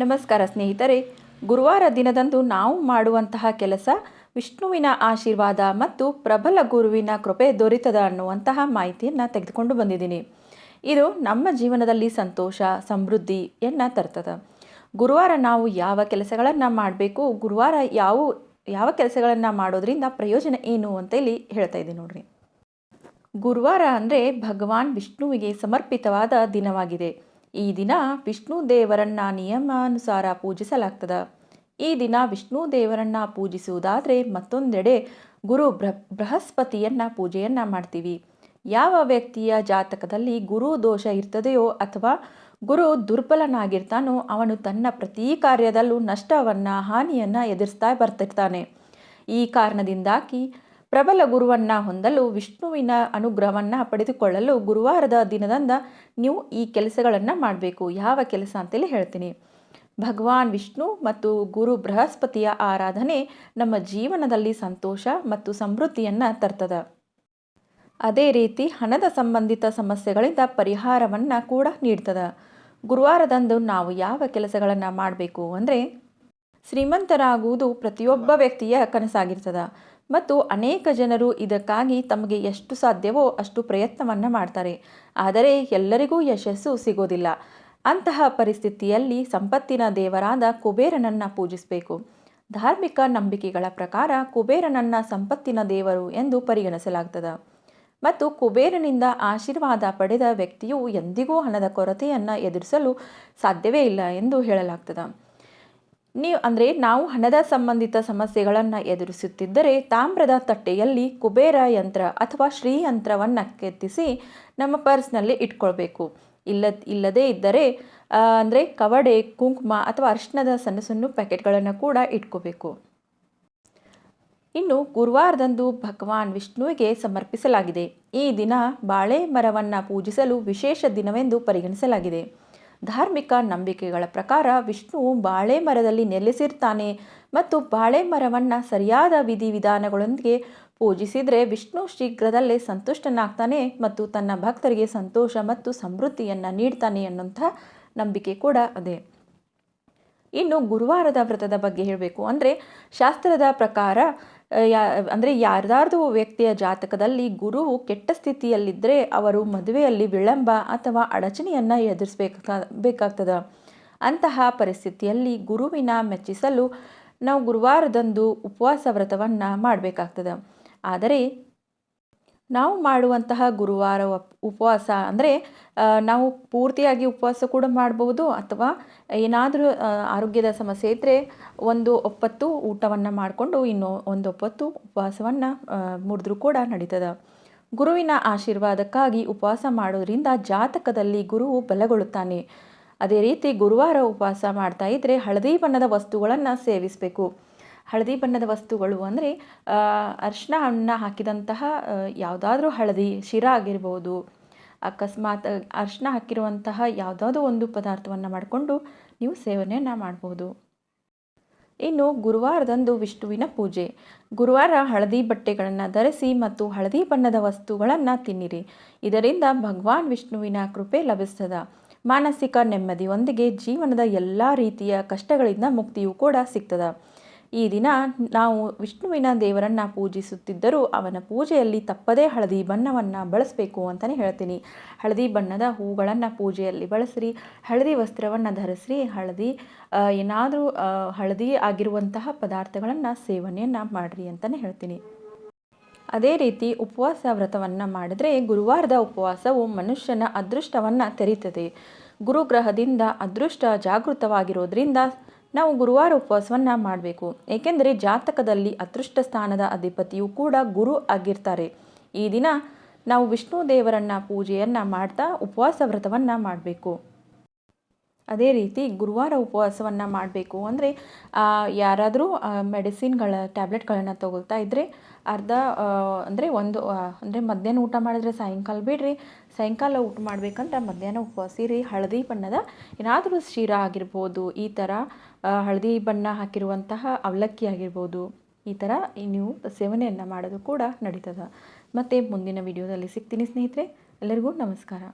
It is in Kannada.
ನಮಸ್ಕಾರ ಸ್ನೇಹಿತರೆ. ಗುರುವಾರ ದಿನದಂದು ನಾವು ಮಾಡುವಂತಹ ಕೆಲಸ ವಿಷ್ಣುವಿನ ಆಶೀರ್ವಾದ ಮತ್ತು ಪ್ರಬಲ ಗುರುವಿನ ಕೃಪೆ ದೊರೆತದ ಅನ್ನುವಂತಹ ಮಾಹಿತಿಯನ್ನು ತೆಗೆದುಕೊಂಡು ಬಂದಿದ್ದೀನಿ. ಇದು ನಮ್ಮ ಜೀವನದಲ್ಲಿ ಸಂತೋಷ ಸಮೃದ್ಧಿಯನ್ನು ತರ್ತದೆ. ಗುರುವಾರ ನಾವು ಯಾವ ಕೆಲಸಗಳನ್ನು ಮಾಡಬೇಕು, ಗುರುವಾರ ಯಾವ ಯಾವ ಕೆಲಸಗಳನ್ನು ಮಾಡೋದ್ರಿಂದ ಪ್ರಯೋಜನ ಏನು ಅಂತ ಇಲ್ಲಿ ಹೇಳ್ತಾ ಇದ್ದೀನಿ ನೋಡ್ರಿ. ಗುರುವಾರ ಅಂದರೆ ಭಗವಾನ್ ವಿಷ್ಣುವಿಗೆ ಸಮರ್ಪಿತವಾದ ದಿನವಾಗಿದೆ. ಈ ದಿನ ವಿಷ್ಣು ದೇವರನ್ನ ನಿಯಮಾನುಸಾರ ಪೂಜಿಸಲಾಗ್ತದೆ. ಈ ದಿನ ವಿಷ್ಣು ದೇವರನ್ನ ಪೂಜಿಸುವುದಾದರೆ ಮತ್ತೊಂದೆಡೆ ಗುರು ಬೃಹ ಬೃಹಸ್ಪತಿಯನ್ನ ಪೂಜೆಯನ್ನು ಮಾಡ್ತೀವಿ. ಯಾವ ವ್ಯಕ್ತಿಯ ಜಾತಕದಲ್ಲಿ ಗುರು ದೋಷ ಇರ್ತದೆಯೋ ಅಥವಾ ಗುರು ದುರ್ಬಲನಾಗಿರ್ತಾನೋ ಅವನು ತನ್ನ ಪ್ರತಿ ಕಾರ್ಯದಲ್ಲೂ ನಷ್ಟವನ್ನು, ಹಾನಿಯನ್ನು ಎದುರಿಸ್ತಾ ಬರ್ತಿರ್ತಾನೆ. ಈ ಕಾರಣದಿಂದಾಗಿ ಪ್ರಬಲ ಗುರುವನ್ನು ಹೊಂದಲು, ವಿಷ್ಣುವಿನ ಅನುಗ್ರಹವನ್ನು ಪಡೆದುಕೊಳ್ಳಲು ಗುರುವಾರದ ದಿನದಂದ ನೀವು ಈ ಕೆಲಸಗಳನ್ನು ಮಾಡಬೇಕು. ಯಾವ ಕೆಲಸ ಅಂತೇಳಿ ಹೇಳ್ತೀನಿ. ಭಗವಾನ್ ವಿಷ್ಣು ಮತ್ತು ಗುರು ಬೃಹಸ್ಪತಿಯ ಆರಾಧನೆ ನಮ್ಮ ಜೀವನದಲ್ಲಿ ಸಂತೋಷ ಮತ್ತು ಸಮೃದ್ಧಿಯನ್ನು ತರ್ತದ. ಅದೇ ರೀತಿ ಹಣದ ಸಂಬಂಧಿತ ಸಮಸ್ಯೆಗಳಿಂದ ಪರಿಹಾರವನ್ನು ಕೂಡ ನೀಡ್ತದೆ. ಗುರುವಾರದಂದು ನಾವು ಯಾವ ಕೆಲಸಗಳನ್ನು ಮಾಡಬೇಕು ಅಂದರೆ ಶ್ರೀಮಂತರಾಗುವುದು ಪ್ರತಿಯೊಬ್ಬ ವ್ಯಕ್ತಿಯ ಕನಸಾಗಿರ್ತದೆ. ಮತ್ತು ಅನೇಕ ಜನರು ಇದಕ್ಕಾಗಿ ತಮಗೆ ಎಷ್ಟು ಸಾಧ್ಯವೋ ಅಷ್ಟು ಪ್ರಯತ್ನವನ್ನು ಮಾಡ್ತಾರೆ. ಆದರೆ ಎಲ್ಲರಿಗೂ ಯಶಸ್ಸು ಸಿಗೋದಿಲ್ಲ. ಅಂತಹ ಪರಿಸ್ಥಿತಿಯಲ್ಲಿ ಸಂಪತ್ತಿನ ದೇವರಾದ ಕುಬೇರನನ್ನು ಪೂಜಿಸಬೇಕು. ಧಾರ್ಮಿಕ ನಂಬಿಕೆಗಳ ಪ್ರಕಾರ ಕುಬೇರನನ್ನ ಸಂಪತ್ತಿನ ದೇವರು ಎಂದು ಪರಿಗಣಿಸಲಾಗ್ತದೆ. ಮತ್ತು ಕುಬೇರನಿಂದ ಆಶೀರ್ವಾದ ಪಡೆದ ವ್ಯಕ್ತಿಯು ಎಂದಿಗೂ ಹಣದ ಕೊರತೆಯನ್ನು ಎದುರಿಸಲು ಸಾಧ್ಯವೇ ಇಲ್ಲ ಎಂದು ಹೇಳಲಾಗ್ತದೆ. ನೀವು ಅಂದರೆ ನಾವು ಹಣದ ಸಂಬಂಧಿತ ಸಮಸ್ಯೆಗಳನ್ನು ಎದುರಿಸುತ್ತಿದ್ದರೆ ತಾಮ್ರದ ತಟ್ಟೆಯಲ್ಲಿ ಕುಬೇರ ಯಂತ್ರ ಅಥವಾ ಶ್ರೀಯಂತ್ರವನ್ನು ಕೆತ್ತಿಸಿ ನಮ್ಮ ಪರ್ಸ್ನಲ್ಲಿ ಇಟ್ಕೊಳ್ಬೇಕು. ಇಲ್ಲ ಇಲ್ಲದೇ ಇದ್ದರೆ ಅಂದರೆ ಕವಡೆ, ಕುಂಕುಮ ಅಥವಾ ಅರಿಶಿಣದ ಸಣ್ಣ ಸಣ್ಣ ಪ್ಯಾಕೆಟ್ಗಳನ್ನು ಕೂಡ ಇಟ್ಕೋಬೇಕು. ಇನ್ನು ಗುರುವಾರದಂದು ಭಗವಾನ್ ವಿಷ್ಣುವಿಗೆ ಸಮರ್ಪಿಸಲಾಗಿದೆ. ಈ ದಿನ ಬಾಳೆ ಮರವನ್ನು ಪೂಜಿಸಲು ವಿಶೇಷ ದಿನವೆಂದು ಪರಿಗಣಿಸಲಾಗಿದೆ. ಧಾರ್ಮಿಕ ನಂಬಿಕೆಗಳ ಪ್ರಕಾರ ವಿಷ್ಣು ಬಾಳೆ ಮರದಲ್ಲಿ ನೆಲೆಸಿರ್ತಾನೆ ಮತ್ತು ಬಾಳೆ ಮರವನ್ನು ಸರಿಯಾದ ವಿಧಿವಿಧಾನಗಳೊಂದಿಗೆ ಪೂಜಿಸಿದರೆ ವಿಷ್ಣು ಶೀಘ್ರದಲ್ಲೇ ಸಂತುಷ್ಟನಾಗ್ತಾನೆ ಮತ್ತು ತನ್ನ ಭಕ್ತರಿಗೆ ಸಂತೋಷ ಮತ್ತು ಸಮೃದ್ಧಿಯನ್ನು ನೀಡ್ತಾನೆ ಅನ್ನೋಂಥ ನಂಬಿಕೆ ಕೂಡ ಅದೇ. ಇನ್ನು ಗುರುವಾರದ ವ್ರತದ ಬಗ್ಗೆ ಹೇಳಬೇಕು ಅಂದರೆ ಶಾಸ್ತ್ರದ ಪ್ರಕಾರ ಯಾ, ಅಂದರೆ ಯಾರ್ದಾರ್ದು ವ್ಯಕ್ತಿಯ ಜಾತಕದಲ್ಲಿ ಗುರುವು ಕೆಟ್ಟ ಸ್ಥಿತಿಯಲ್ಲಿದ್ದರೆ ಅವರು ಮದುವೆಯಲ್ಲಿ ವಿಳಂಬ ಅಥವಾ ಅಡಚಣೆಯನ್ನು ಎದುರಿಸಬೇಕಾ ಅಂತಹ ಪರಿಸ್ಥಿತಿಯಲ್ಲಿ ಗುರುವಿನ ಮೆಚ್ಚಿಸಲು ನಾವು ಗುರುವಾರದಂದು ಉಪವಾಸ ವ್ರತವನ್ನು ಮಾಡಬೇಕಾಗ್ತದೆ. ಆದರೆ ನಾವು ಮಾಡುವಂತಹ ಗುರುವಾರ ಉಪವಾಸ ಅಂದರೆ ನಾವು ಪೂರ್ತಿಯಾಗಿ ಉಪವಾಸ ಕೂಡ ಮಾಡಬಹುದು ಅಥವಾ ಏನಾದರೂ ಆರೋಗ್ಯದ ಸಮಸ್ಯೆ ಇದ್ದರೆ ಒಂದು ಒಪ್ಪತ್ತು ಊಟವನ್ನು ಮಾಡಿಕೊಂಡು ಇನ್ನು, ಒಂದು ಒಪ್ಪತ್ತು ಉಪವಾಸವನ್ನು ಮುರಿದ್ರೂ ಕೂಡ ನಡೀತದೆ. ಗುರುವಿನ ಆಶೀರ್ವಾದಕ್ಕಾಗಿ ಉಪವಾಸ ಮಾಡೋದರಿಂದ ಜಾತಕದಲ್ಲಿ ಗುರುವು ಬಲಗೊಳ್ಳುತ್ತಾನೆ. ಅದೇ ರೀತಿ ಗುರುವಾರ ಉಪವಾಸ ಮಾಡ್ತಾ ಇದ್ದರೆ ಹಳದಿ ಬಣ್ಣದ ವಸ್ತುಗಳನ್ನು ಸೇವಿಸಬೇಕು. ಹಳದಿ ಬಣ್ಣದ ವಸ್ತುಗಳು ಅಂದರೆ ಅರಿಶಿನ ಹಣ್ಣ ಹಾಕಿದಂತಹ ಯಾವುದಾದ್ರೂ ಹಳದಿ, ಶಿರ ಆಗಿರ್ಬೋದು, ಅಕಸ್ಮಾತ್ ಅರಿಶಿನ ಹಾಕಿರುವಂತಹ ಯಾವುದಾದ್ರೂ ಒಂದು ಪದಾರ್ಥವನ್ನು ಮಾಡಿಕೊಂಡು ನೀವು ಸೇವನೆಯನ್ನು ಮಾಡ್ಬೋದು. ಇನ್ನು ಗುರುವಾರದಂದು ವಿಷ್ಣುವಿನ ಪೂಜೆ. ಗುರುವಾರ ಹಳದಿ ಬಟ್ಟೆಗಳನ್ನು ಧರಿಸಿ ಮತ್ತು ಹಳದಿ ಬಣ್ಣದ ವಸ್ತುಗಳನ್ನು ತಿನ್ನಿರಿ. ಇದರಿಂದ ಭಗವಾನ್ ವಿಷ್ಣುವಿನ ಕೃಪೆ ಲಭಿಸ್ತದ. ಮಾನಸಿಕ ನೆಮ್ಮದಿಯೊಂದಿಗೆ ಜೀವನದ ಎಲ್ಲ ರೀತಿಯ ಕಷ್ಟಗಳಿಂದ ಮುಕ್ತಿಯೂ ಕೂಡ ಸಿಗ್ತದೆ. ಈ ದಿನ ನಾವು ವಿಷ್ಣುವಿನ ದೇವರನ್ನು ಪೂಜಿಸುತ್ತಿದ್ದರೂ ಅವನ ಪೂಜೆಯಲ್ಲಿ ತಪ್ಪದೇ ಹಳದಿ ಬಣ್ಣವನ್ನು ಬಳಸಬೇಕು ಅಂತಲೇ ಹೇಳ್ತೀನಿ. ಹಳದಿ ಬಣ್ಣದ ಹೂಗಳನ್ನು ಪೂಜೆಯಲ್ಲಿ ಬಳಸ್ರಿ, ಹಳದಿ ವಸ್ತ್ರವನ್ನು ಧರಿಸ್ರಿ, ಹಳದಿ ಏನಾದರೂ ಹಳದಿ ಆಗಿರುವಂತಹ ಪದಾರ್ಥಗಳನ್ನು ಸೇವನೆಯನ್ನು ಮಾಡಿರಿ ಅಂತಲೇ ಹೇಳ್ತೀನಿ. ಅದೇ ರೀತಿ ಉಪವಾಸ ವ್ರತವನ್ನು ಮಾಡಿದರೆ ಗುರುವಾರದ ಉಪವಾಸವು ಮನುಷ್ಯನ ಅದೃಷ್ಟವನ್ನು ತೆರೀತದೆ. ಗುರುಗ್ರಹದಿಂದ ಅದೃಷ್ಟ ಜಾಗೃತವಾಗಿರೋದ್ರಿಂದ ನಾವು ಗುರುವಾರ ಉಪವಾಸವನ್ನು ಮಾಡಬೇಕು. ಏಕೆಂದರೆ ಜಾತಕದಲ್ಲಿ ಅದೃಷ್ಟ ಸ್ಥಾನದ ಅಧಿಪತಿಯು ಕೂಡ ಗುರು ಆಗಿರ್ತಾರೆ. ಈ ದಿನ ನಾವು ವಿಷ್ಣು ದೇವರನ್ನ ಪೂಜೆಯನ್ನು ಮಾಡ್ತಾ ಉಪವಾಸ ವ್ರತವನ್ನು ಮಾಡಬೇಕು. ಅದೇ ರೀತಿ ಗುರುವಾರ ಉಪವಾಸವನ್ನು ಮಾಡಬೇಕು. ಅಂದರೆ ಯಾರಾದರೂ ಮೆಡಿಸಿನ್ಗಳ, ಟ್ಯಾಬ್ಲೆಟ್ಗಳನ್ನು ತಗೊಳ್ತಾ ಇದ್ದರೆ ಅರ್ಧ ಅಂದರೆ ಒಂದು ಅಂದರೆ ಮಧ್ಯಾಹ್ನ ಊಟ ಮಾಡಿದ್ರೆ ಸಾಯಂಕಾಲ ಬಿಡ್ರಿ. ಸಾಯಂಕಾಲ ಊಟ ಮಾಡಬೇಕಂದ್ರೆ ಮಧ್ಯಾಹ್ನ ಉಪವಾಸ ಇರಿ. ಹಳದಿ ಬಣ್ಣದ ಏನಾದರೂ ಶಿರ ಆಗಿರ್ಬೋದು, ಈ ಥರ ಹಳದಿ ಬಣ್ಣ ಹಾಕಿರುವಂತಹ ಅವಲಕ್ಕಿ ಆಗಿರ್ಬೋದು, ಈ ಥರ ನೀವು ಸೇವನೆಯನ್ನು ಮಾಡೋದು ಕೂಡ ನಡೀತದೆ. ಮತ್ತು ಮುಂದಿನ ವಿಡಿಯೋದಲ್ಲಿ ಸಿಗ್ತೀನಿ ಸ್ನೇಹಿತರೆ, ಎಲ್ಲರಿಗೂ ನಮಸ್ಕಾರ.